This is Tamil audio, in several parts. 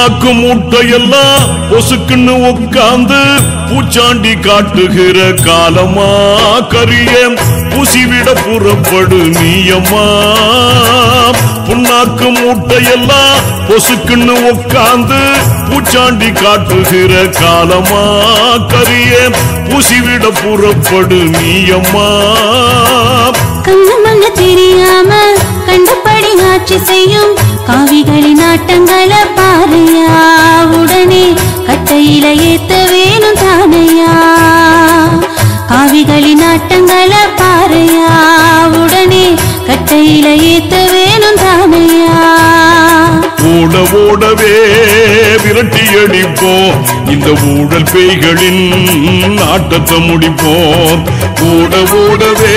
புண்ணாக்கு மூட்டையெல்லாம் பொசுக்குன்னு உட்கார்ந்து பூச்சாண்டி காட்டுகிற காலமா கரிய? பூசிவிட புறப்படு நீயம்மா. புண்ணாக்கு மூட்டையெல்லாம் பொசுக்குன்னு உட்கார்ந்து பூச்சாண்டி காட்டுகிற காலமா கரிய? பூசிவிட புறப்படு நீயம்மா. கண்ணு மண்ணு தெரியாம கண்டபடி ஆட்சி செய்யும் காவிகளின் ஆட்டங்களை பாறையா உடனே கட்டையில ஏத்த வேணும் தானையா. காவிகளின் ஆட்டங்களை பாறையா உடனே கட்டையில ஏத்த வேணும் தானையா. ஓட ஓடவே விரட்டி அடிப்போம். இந்த ஊழல் பேய்களின் ஆட்டத்தை முடிப்போம். ஓட ஓடவே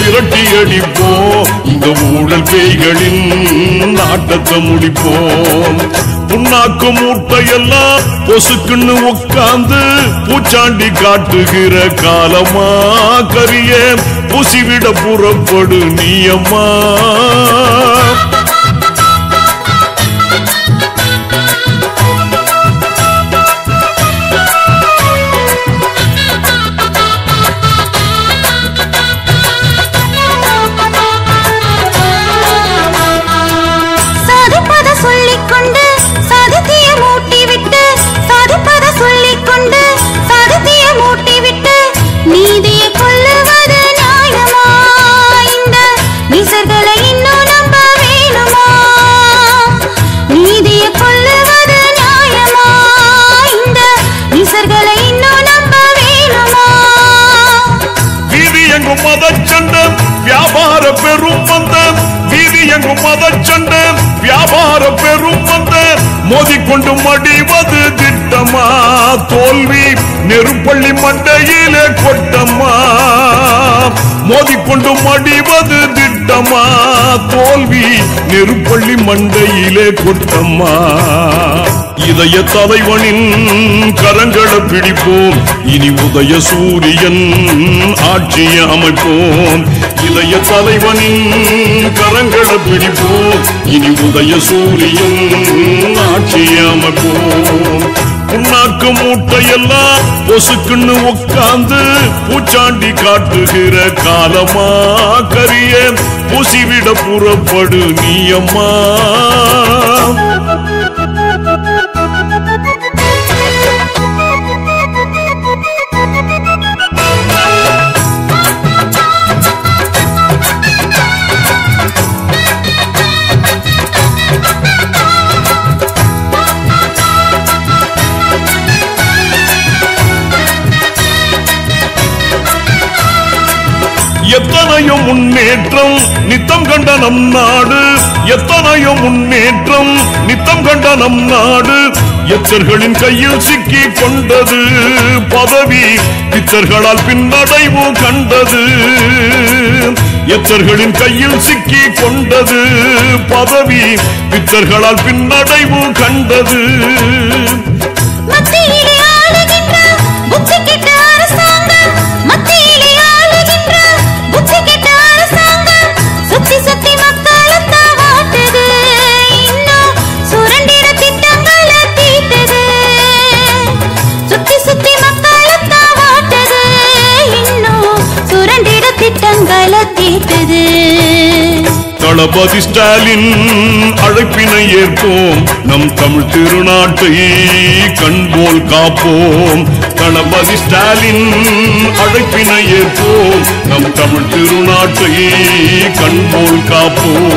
விரட்டி அடிப்போம். இந்த ஊழல் பேய்களின் ஆட்டத்தை முடிப்போம். புண்ணாக்கு மூட்டையெல்லாம் பொசுக்குன்னு உட்கார்ந்து பூச்சாண்டி காட்டுகிற காலமா கரிய பூசிவிட புறப்படு நீயம்மா. மதச்சண்டை வியாபார பெரும் வந்த வீதி எங்கும் மதச்சண்டை வியாபார பெரும் வந்த மோதிக்கொண்டு மடிவது திட்டமா? தோல்வி நெருப்பள்ளி மண்டையிலே கொட்டம்மா மோதிக்கொண்டு மடிவது திட்டமா? தோல்வி நெருப்பள்ளி மண்டையிலே கொட்டம்மா இதய தலைவனின் கரங்களை பிடிப்போம். இனி உதய சூரியன் ஆட்சியை அமைப்போம். இதய தலைவனின் கரங்களை பிடிப்போம். இனி உதய சூரியன் ஆட்சியை அமைப்போம். புண்ணாக்கு மூட்டையெல்லாம் பொசுக்குன்னு உட்காந்து பூச்சாண்டி காட்டுகிற காலமா கரிய பூசிவிட புறப்படு நீயம்மா. எத்தனையோ முன்னேற்றம் நித்தம் கண்ட நம் நாடு. எத்தனையோ முன்னேற்றம் நித்தம் கண்ட நம் நாடு. எச்சர்களின் கையில் சிக்கி கொண்டது பதவி. பித்தர்களால் பின்னடைவு கண்டது. எச்சர்களின் கையில் சிக்கி கொண்டது பதவி. பித்தர்களால் பின்னடைவு கண்டது. மத்தியிலே தளபதி ஸ்டாலின் அழைப்பினை ஏற்போம் நம் தமிழ் திருநாட்டை கண்போல் காப்போம். தளபதி ஸ்டாலின் அழைப்பினை ஏற்போம் நம் தமிழ் திருநாட்டை கண்போல் காப்போம்.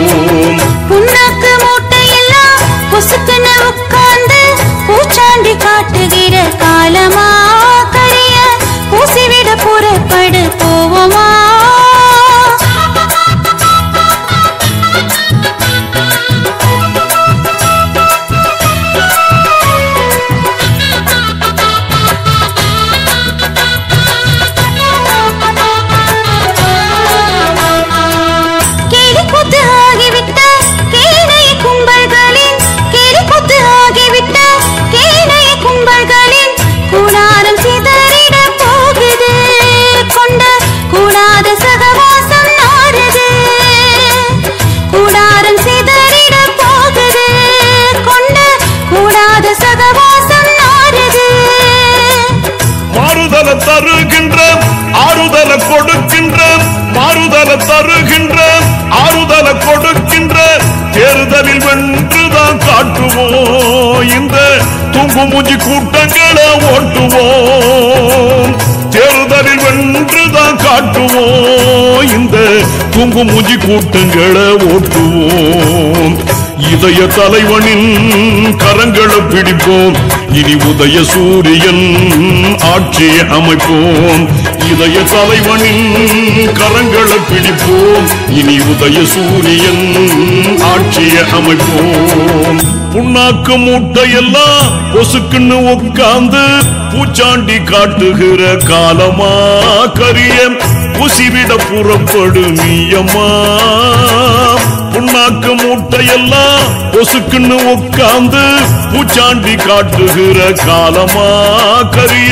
கொடுக்கின்ற மாறுதல தருகின்ற ஆறுதல கொடுக்கின்ற தேர்தலில் வென்றுதான் காட்டுவோம் இந்த தூங்குமூஞ்சி கூட்டங்களை ஓட்டுவோம் தேர்தலில் வென்றுதான் காட்டுவோம் இந்த தூங்குமூஞ்சி கூட்டங்களை ஓட்டுவோம் இதய தலைவனின் கரங்களை பிடிப்போம். இனி உதய சூரியன் ஆட்சியை அமைப்போம். இதய தலைவனின் கரங்களை பிடிப்போம். இனி உதய சூரியன் ஆட்சியை அமைப்போம். புண்ணாக்கு மூட்டையெல்லாம் பொசுக்குன்னு உட்கார்ந்து பூச்சாண்டி காட்டுகிற காலமா கரிய உசிவிட புறப்படும் நீயம்மா புண்ணாக்கு மூட்டையெல்லாம் பொசுக்குன்னு உட்கார்ந்து பூச்சாண்டி காட்டுகிற காலமா கரிய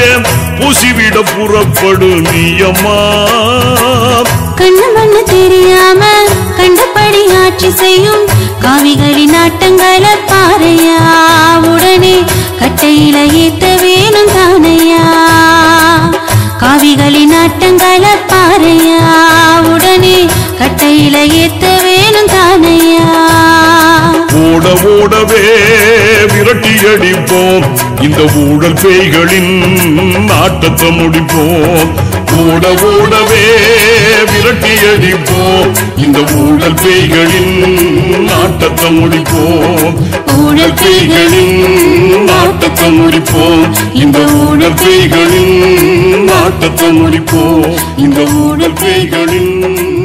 பூசிவிட புறப்படு நீயம்மா. கண்ணு மண்ணு தெரியாம கண்டபடி ஆட்சி செய்யும் காவிகளின் ஆட்டங்களை பாறையா உடனே கட்டையில ஏத்த வேணும் தானையா. காவிகளின் ஆட்டங்களை பாறையா உடனே கட்டையில ஏத்த ஓட ஓடவே விரட்டி அடிப்போம். இந்த ஊழல் பேய்களின் ஆட்டத்தை முடிப்போம். ஓட ஓடவே விரட்டி அடிப்போம். இந்த ஊழல் பேய்களின் ஆட்டத்தை முடிப்போம். ஊழல் பேய்களின் ஆட்டத்தை முடிப்போம். இந்த ஊழல் பேய்களின் ஆட்டத்தை முடிப்போம். இந்த ஊழல் பேய்களின்